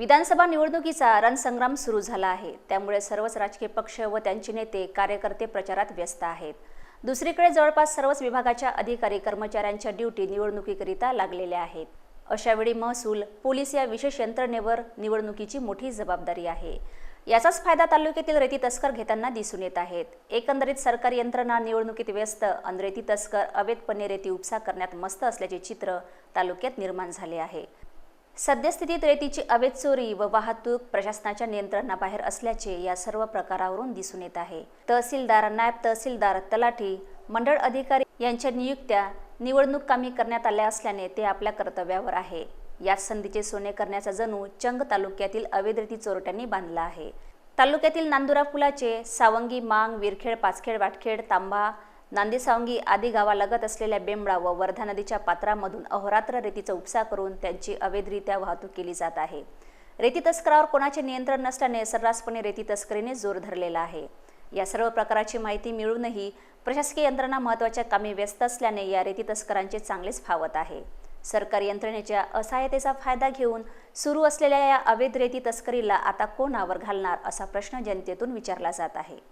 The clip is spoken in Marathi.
विधानसभा निवडणुकीचा रणसंग्राम सुरू झाला आहे. त्यामुळे सर्वच राजकीय पक्ष व त्यांचे नेते कार्यकर्ते प्रचारात व्यस्त आहेत. दुसरीकडे जवळपास सर्वच विभागाच्या अधिकारी कर्मचाऱ्यांच्या ड्युटी निवडणुकीकरिता लागलेल्या आहेत. अशावेळी महसूल पोलीस या विशेष यंत्रणेवर निवडणुकीची मोठी जबाबदारी आहे. याचाच फायदा तालुक्यातील रेती तस्कर घेताना दिसून येत आहेत. एकंदरीत सरकारी यंत्रणा निवडणुकीत व्यस्त आणि रेती तस्कर अवैधपणे रेती उपसा करण्यात मस्त असल्याचे चित्र तालुक्यात निर्माण झाले आहे. सद्यस्थितीत रेतीची अवैध चोरी व वाहतूक प्रशासनाच्या नियंत्रणाबाहेर असल्याचे या सर्व प्रकारावरून दिसून येत आहे. तहसीलदार नायब तहसीलदार तलाठी मंडळ अधिकारी यांच्या नियुक्त्या निवडणूक कामी करण्यात आल्या असल्याने ते आपल्या कर्तव्यावर आहे. या संधीचे सोने करण्याचा जणू चंग तालुक्यातील अवैध रेती चोरट्यांनी बांधला आहे. तालुक्यातील नांदुरा पुलाचे सावंगी मांग विरखेड पाचखेड वाटखेड तांबा नांदीसावंगी आदी गावालगत असलेल्या बेंबळा व वर्धा नदीच्या पात्रामधून अहोरात्र रेतीचा उपसा करून त्यांची अवैधरित्या वाहतूक केली जात आहे. रेती तस्करावर कोणाचे नियंत्रण नसल्याने सर्रासपणे रेती तस्करीने जोर धरलेला आहे. या सर्व प्रकाराची माहिती मिळूनही प्रशासकीय यंत्रणा महत्त्वाच्या कामी व्यस्त असल्याने या रेती तस्करांचे चांगलेच फावत आहे. सरकारी यंत्रणेच्या असहायतेचा फायदा घेऊन सुरू असलेल्या या अवैध रेती तस्करीला आता कोण आवर घालणार असा प्रश्न जनतेतून विचारला जात आहे.